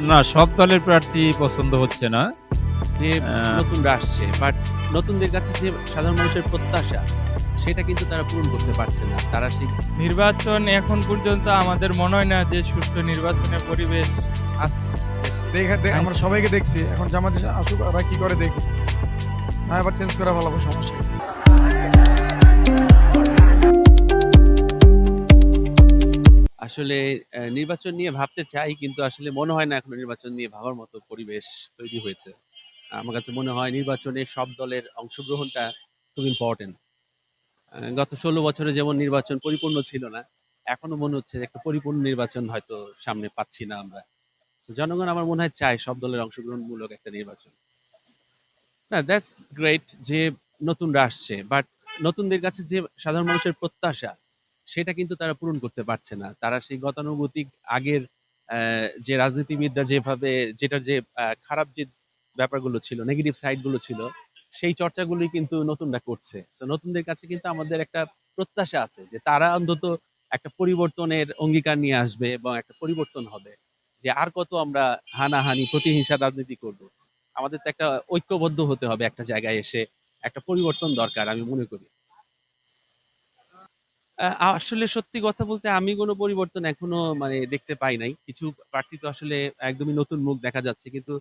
না সব দলের প্রার্থী পছন্দ হচ্ছে না। যে নতুনরা আসছে বাট নতুনদের কাছে যে সাধারণ মানুষের প্রত্যাশা সেটা কিন্তু তারা পূরণ করতে পারছে না। তারা সেই নির্বাচন এখন পর্যন্ত আমাদের মনে হয় না যে সুষ্ঠু নির্বাচনের পরিবেশ আছে। দেখা দে- আমরা সবাইকে দেখছি। এখন জামাত আসুক ওরা কি করে দেখি না এবার চেঞ্জ করা ভালো সমস্যা আসলে নির্বাচন নিয়ে ভাবতে চাই, কিন্তু আসলে মনে হয় না এখনও নির্বাচন নিয়ে ভাবার মতো পরিবেশ তৈরি হয়েছে। আমার কাছে মনে হয় নির্বাচনে সব দলের অংশগ্রহণটা খুব ইম্পর্টেন্ট গত ষোলো বছরে যেমন নির্বাচন পরিপূর্ণ ছিল না, এখনও মনে হচ্ছে একটা পরিপূর্ণ নির্বাচন হয়তো সামনে পাচ্ছি না আমরা। জনগণ আমার মনে হয় চায় সব দলের অংশগ্রহণমূলক একটা নির্বাচন। না দ্যাটস গ্রেট যে নতুনরা আসছে বাট নতুনদের কাছে যে সাধারণ মানুষের প্রত্যাশা সেটা কিন্তু তারা পূরণ করতে পারছে না। তারা সেই গতানুগতিক আগের যে রাজনীতিবিদরা যেভাবে, যেটার যে খারাপ যে ব্যাপারগুলো ছিল নেগেটিভ সাইডগুলো ছিল, সেই চর্চাগুলোই কিন্তু নতুনরা করছে। নতুনদের কাছে কিন্তু আমাদের একটা প্রত্যাশা আছে যে তারা অন্তত একটা পরিবর্তনের অঙ্গীকার নিয়ে আসবে এবং একটা পরিবর্তন হবে যে আর কত আমরা হানাহানি, প্রতিহিংসা রাজনীতি করব। আমাদের তো একটা ঐক্যবদ্ধ হতে হবে একটা জায়গায় এসে, একটা পরিবর্তন দরকার আমি মনে করি। আসলে সত্যি কথা বলতে আমি কোনো পরিবর্তন এখনও মানে দেখতে পাই নাই। কিছু প্রার্থী তো আসলে একদমই নতুন মুখ দেখা যাচ্ছে। কিন্তু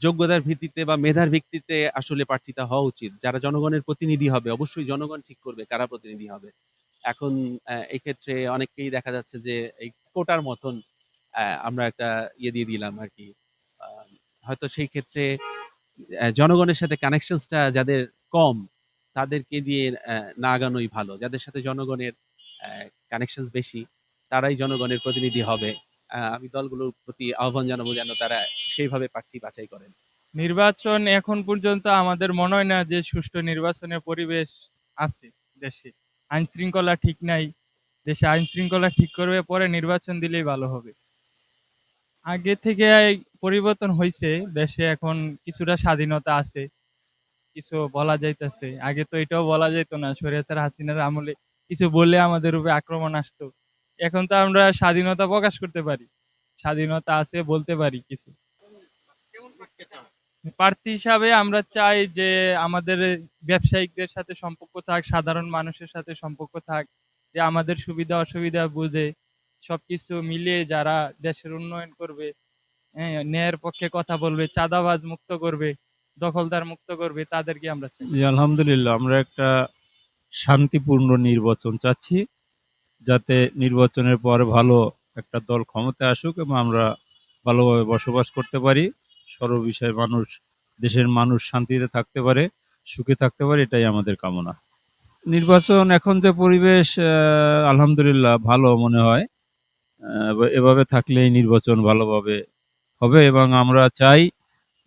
যোগ্যতার ভিত্তিতে বা মেধার ভিত্তিতে আসলে প্রার্থীতা হওয়া উচিত। যারা জনগণের প্রতিনিধি হবে অবশ্যই জনগণ ঠিক করবে কারা প্রতিনিধি হবে। এখন আহ, এই ক্ষেত্রে অনেককেই দেখা যাচ্ছে যে এই কোটার মতন আমরা একটা ইয়ে দিয়ে দিলাম আর কি। হয়তো সেই ক্ষেত্রে জনগণের সাথে কানেকশনসটা যাদের কম তাদেরকে দিয়ে আহ, না আগানোই ভালো। যাদের সাথে জনগণের কানেকশনস বেশি তারাই জনগণের প্রতিনিধি হবে। আমি দলগুলোর প্রতি আহ্বান জানাব যেন তারা সেইভাবে প্রার্থী বাছাই করেন। নির্বাচন এখন পর্যন্ত আমাদের মনে হয় না যে সুষ্ঠু নির্বাচনের পরিবেশ আছে দেশে। আইন শৃঙ্খলা ঠিক নাই। দেশে আইন শৃঙ্খলা ঠিক করবে পরে নির্বাচন দিলেই ভালো হবে। আগে থেকে পরিবর্তন হয়েছে দেশে এখন কিছুটা স্বাধীনতা আছে। কিছু বলা যাইতেছে। আগে তো এটাও বলা যেত না শরীয়তের হাসিনার আমলে কিছু বললে আমাদের উপরে আক্রমণ আসতো। এখন তো আমরা স্বাধীনতা প্রকাশ করতে পারি স্বাধীনতা আছে বলতে পারি কিছু। প্রার্থী হিসাবে আমরা চাই যে আমাদের ব্যবসায়িকদের সাথে সম্পর্ক থাক সাধারণ মানুষের সাথে সম্পর্ক থাক যে আমাদের সুবিধা অসুবিধা বুঝে সবকিছু মিলিয়ে যারা দেশের উন্নয়ন করবে হ্যাঁ, ন্যায়ের পক্ষে কথা বলবে চাঁদাবাজ মুক্ত করবে দখলদার মুক্ত করবে, তাদেরকে আমরা চাই। আলহামদুলিল্লাহ, আমরা একটা শান্তিপূর্ণ নির্বাচন চাচ্ছি, যাতে নির্বাচনের পর ভালো একটা দল ক্ষমতায় আসুক এবং আমরা ভালোভাবে বসবাস করতে পারি, সর্ববিষয়ে মানুষ, দেশের মানুষ শান্তিতে থাকতে পারে, সুখে থাকতে পারে, এটাই আমাদের কামনা। নির্বাচন এখন যে পরিবেশ আলহামদুলিল্লাহ ভালো মনে হয়। এভাবে থাকলেই নির্বাচন ভালোভাবে হবে এবং আমরা চাই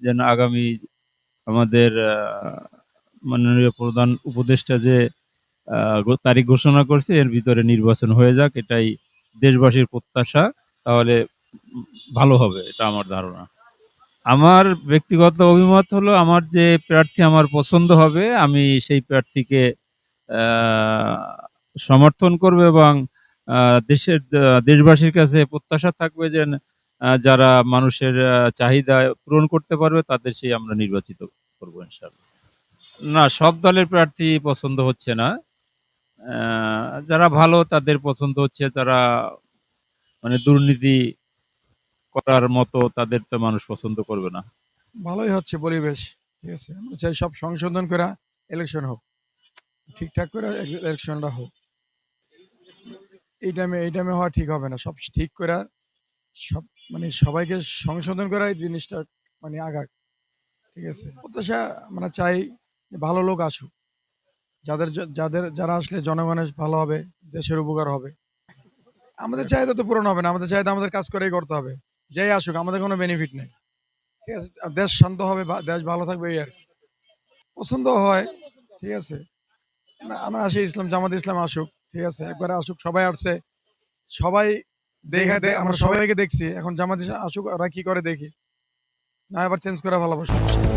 যেন আগামী আমাদের মাননীয় প্রধান উপদেষ্টা যে তারিখ ঘোষণা করছে, এর ভিতরে নির্বাচন হয়ে যাক, এটাই দেশবাসীর প্রত্যাশা, তাহলে ভালো হবে, এটা আমার ধারণা। আমার ব্যক্তিগত অভিমত হলো, আমার যে প্রার্থী আমার পছন্দ হবে, আমি সেই প্রার্থীকে সমর্থন করব এবং দেশের দেশবাসীর কাছে প্রত্যাশা থাকবে যে যারা মানুষের চাহিদা পূরণ করতে পারবে, তাদের সেই আমরা নির্বাচিত করব না, সব দলের প্রার্থী পছন্দ হচ্ছে না। যারা ভালো, তাদের পছন্দ হচ্ছে তারা মানে দুর্নীতি করার মতো, তাদের তো মানুষ পছন্দ করবে না। ভালোই হচ্ছে পরিবেশ, ঠিক আছে? আমরা চাই সব সংশোধন করা ইলেকশন হোক, ঠিকঠাক করে ইলেকশনটা হোক। এই টাইমে এই টাইমে হওয়া ঠিক হবে না, সব ঠিক করা সব মানে সবাইকে সংশোধন করা এই জিনিসটা মানে আগাক। ঠিক আছে? প্রত্যাশা আমরা চাই ভালো লোক আসুক। যাদের যাদের, যারা আসলে জনগণের ভালো হবে, দেশের উপকার হবে। আমাদের চাহিদা তো পূরণ হবে না। আমাদের চাহিদা আমাদের কাজ করেই করতে হবে। যেই আসুক, আমাদের কোনো বেনিফিট নেই। ঠিক আছে? দেশ শান্ত হবে দেশ ভালো থাকবে এই আর। পছন্দ হয়, ঠিক আছে? আমরা আসি ইসলাম, জামাত ইসলাম আসুক, ঠিক আছে? একবারে আসুক, সবাই আসছে। সবাই দেখা আমরা সবাইকে দেখছি এখন জামাতে আসুক ওরা কি করে দেখি না এবার চেঞ্জ করা ভালো সমস্যা।